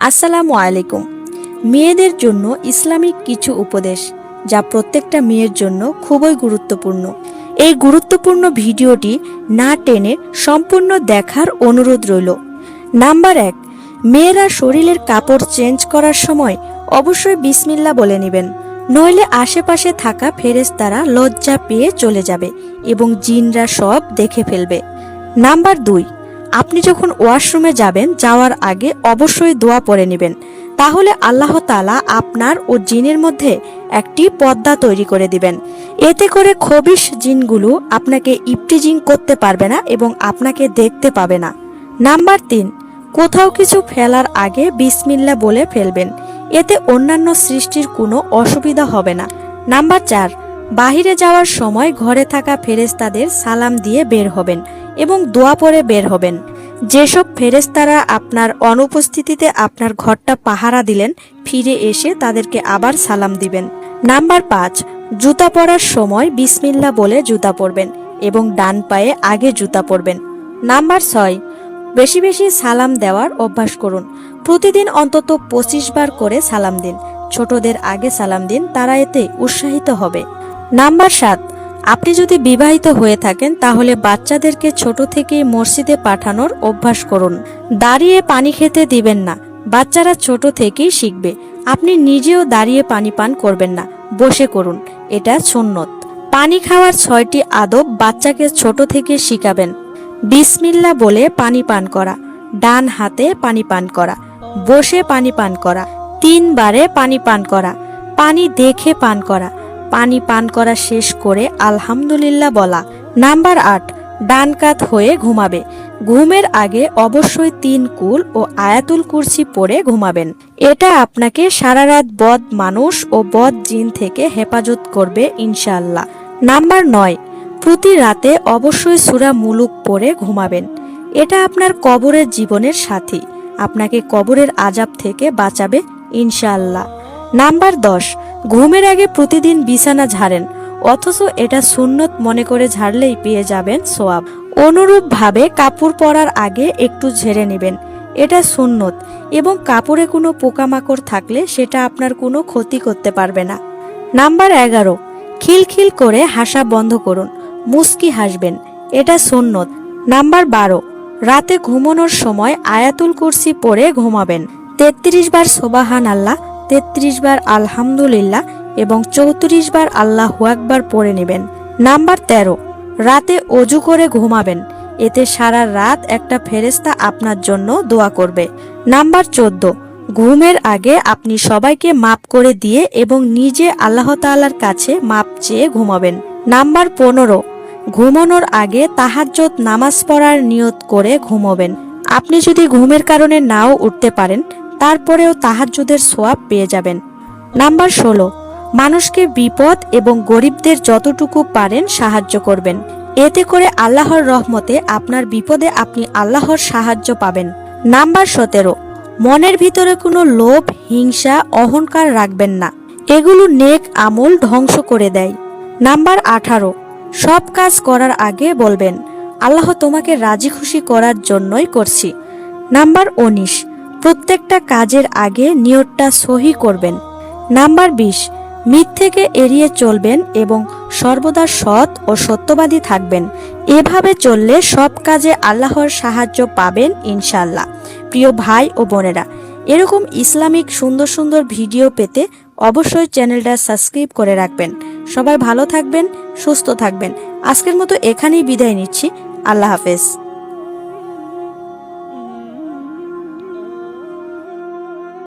আসসালামু আলাইকুম। মেয়েদের জন্য ইসলামিক কিছু উপদেশ যা প্রত্যেকটা মেয়ের জন্য খুবই গুরুত্বপূর্ণ। এই গুরুত্বপূর্ণ ভিডিওটি না টেনে সম্পূর্ণ দেখার অনুরোধ রইল। নাম্বার এক, মেয়েরা শরীরের কাপড় চেঞ্জ করার সময় অবশ্যই বিসমিল্লা বলে নেবেন। নইলে আশেপাশে থাকা ফেরেশতারা লজ্জা পেয়ে চলে যাবে এবং জিনরা সব দেখে ফেলবে। নাম্বার দুই আপনি যখন ওয়াশরুমে যাবেন, যাওয়ার আগে অবশ্যই দোয়া পড়ে নেবেন। তাহলে আল্লাহ তালা আপনার ও জিনের মধ্যে একটি পদ্মা তৈরি করে দিবেন। এতে করে খবিশ জিনগুলো আপনাকে ইপটিজিং করতে পারবে না এবং আপনাকে দেখতে পাবে না। নাম্বার তিন, কোথাও কিছু ফেলার আগে বিসমিল্লা বলে ফেলবেন। এতে অন্যান্য সৃষ্টির কোনো অসুবিধা হবে না। নাম্বার চার, বাহিরে যাওয়ার সময় ঘরে থাকা ফেরেস্তাদের সালাম দিয়ে বের হবেন। এবং দোয়া পরে বের হবেন। যেসব ফেরেস্তারা আপনার অনুপস্থিতিতে আপনার ঘরটা পাহারা দিলেন, ফিরে এসে তাদেরকে আবার সালাম দিবেন। নাম্বার পাঁচ, জুতা পরার সময় বিসমিল্লা বলে জুতা পরবেন এবং ডান পায়ে আগে জুতা পরবেন। নাম্বার ছয়, বেশি বেশি সালাম দেওয়ার অভ্যাস করুন। প্রতিদিন অন্তত পঁচিশ বার করে সালাম দিন। ছোটদের আগে সালাম দিন, তারা এতে উৎসাহিত হবে। নাম্বার সাত আপনি যদি বিবাহিত হয়ে থাকেন, তাহলে বাচ্চাদেরকে ছোট থেকেই মসজিদে পাঠানোর অভ্যাস করুন। দাঁড়িয়ে পানি খেতে দিবেন না। বাচ্চারা ছোট থেকেই শিখবে। আপনি নিজেও দাঁড়িয়ে পানি পান করবেন না। বসে করুন। এটা সুন্নত। পানি খাওয়ার ছয়টি আদব বাচ্চাকে ছোট থেকে শিখাবেন। বিসমিল্লা বলে পানি পান করা। ডান হাতে পানি পান করা। বসে পানি পান করা। তিনবারে পানি পান করা। পানি দেখে পান করা। পানি পান করা শেষ করে আলহামদুলিল্লাহ বলা। নাম্বার আট ডান কাত হয়ে ঘুমাবে। ঘুমের আগে অবশ্যই তিন কুল ও আয়াতুল কুরসি পরে ঘুমাবেন। এটা আপনাকে সারা রাত বদ মানুষ ও বদ জিন থেকে হেফাজত করবে ইনশাল্লাহ নাম্বার নয়, প্রতি রাতে অবশ্যই সুরা মুলুক পরে ঘুমাবেন। এটা আপনার কবরের জীবনের সাথী। আপনাকে কবরের আজাব থেকে বাঁচাবে ইনশাআল্লাহ। নাম্বার দশ, ঘুমের আগে প্রতিদিন বিছানা ঝাড়েন, অথচ এটা সুন্নত মনে করে ঝাড়লেই পেয়ে যাবেন সোয়াব। অনুরূপভাবে কাপড় পরার আগে একটু ঝেড়ে নেবেন, এটা সুন্নত, এবং কাপড়ে কোনো পোকামাকড় থাকলে সেটা আপনার কোনো ক্ষতি করতে পারবে না। নাম্বার এগারো, খিলখিল করে হাসা বন্ধ করুন, মুস্কি হাসবেন, এটা সুন্নত। নাম্বার বারো, রাতে ঘুমানোর সময় আয়াতুল কুরসি পরে ঘুমাবেন, তেত্রিশ বার সোবাহান আল্লাহ তেত্রিশ বার আলহামদুলিল্লাহ এবং চৌত্রিশ বার আল্লাহ আকবার পড়ে নেবেন। নাম্বার তেরো, রাতে অজু করে ঘুমাবেন। এতে সারা রাত একটা ফেরেস্তা আপনার জন্য দোয়া করবে। নাম্বার চোদ্দ, ঘুমের আগে আপনি সবাইকে মাপ করে দিয়ে এবং নিজে আল্লাহ তাআলার কাছে মাপ চেয়ে ঘুমাবেন। নাম্বার পনেরো, ঘুমানোর আগে তাহাজ্জত নামাজ পড়ার নিয়ত করে ঘুমাবেন। আপনি যদি ঘুমের কারণে নাও উঠতে পারেন তারপরেও তাহাজ্জুদের সোয়াব পেয়ে যাবেন। নাম্বার ষোলো, মানুষকে বিপদ এবং গরিবদের যতটুকু পারেন সাহায্য করবেন। এতে করে আল্লাহর রহমতে আপনার বিপদে আপনি আল্লাহর সাহায্য পাবেন। নাম্বার সতেরো, মনের ভিতরে কোনো লোভ, হিংসা, অহংকার রাখবেন না। এগুলো নেক আমল ধ্বংস করে দেয়। নাম্বার আঠারো, সব কাজ করার আগে বলবেন, আল্লাহ তোমাকে রাজি খুশি করার জন্যই করছি। নাম্বার উনিশ প্রত্যেকটা কাজের আগে নিয়তটা সহি করবেন। নাম্বার বিশ মিথ্যেকে এড়িয়ে চলবেন এবং সর্বদা সৎ ও সত্যবাদী থাকবেন। এভাবে চললে সব কাজে আল্লাহর সাহায্য পাবেন ইনশাল্লাহ প্রিয় ভাই ও বোনেরা, এরকম ইসলামিক সুন্দর সুন্দর ভিডিও পেতে অবশ্যই চ্যানেলটা সাবস্ক্রাইব করে রাখবেন। সবাই ভালো থাকবেন, সুস্থ থাকবেন। আজকের মতো এখানেই বিদায় নিচ্ছি। আল্লাহ হাফেজ।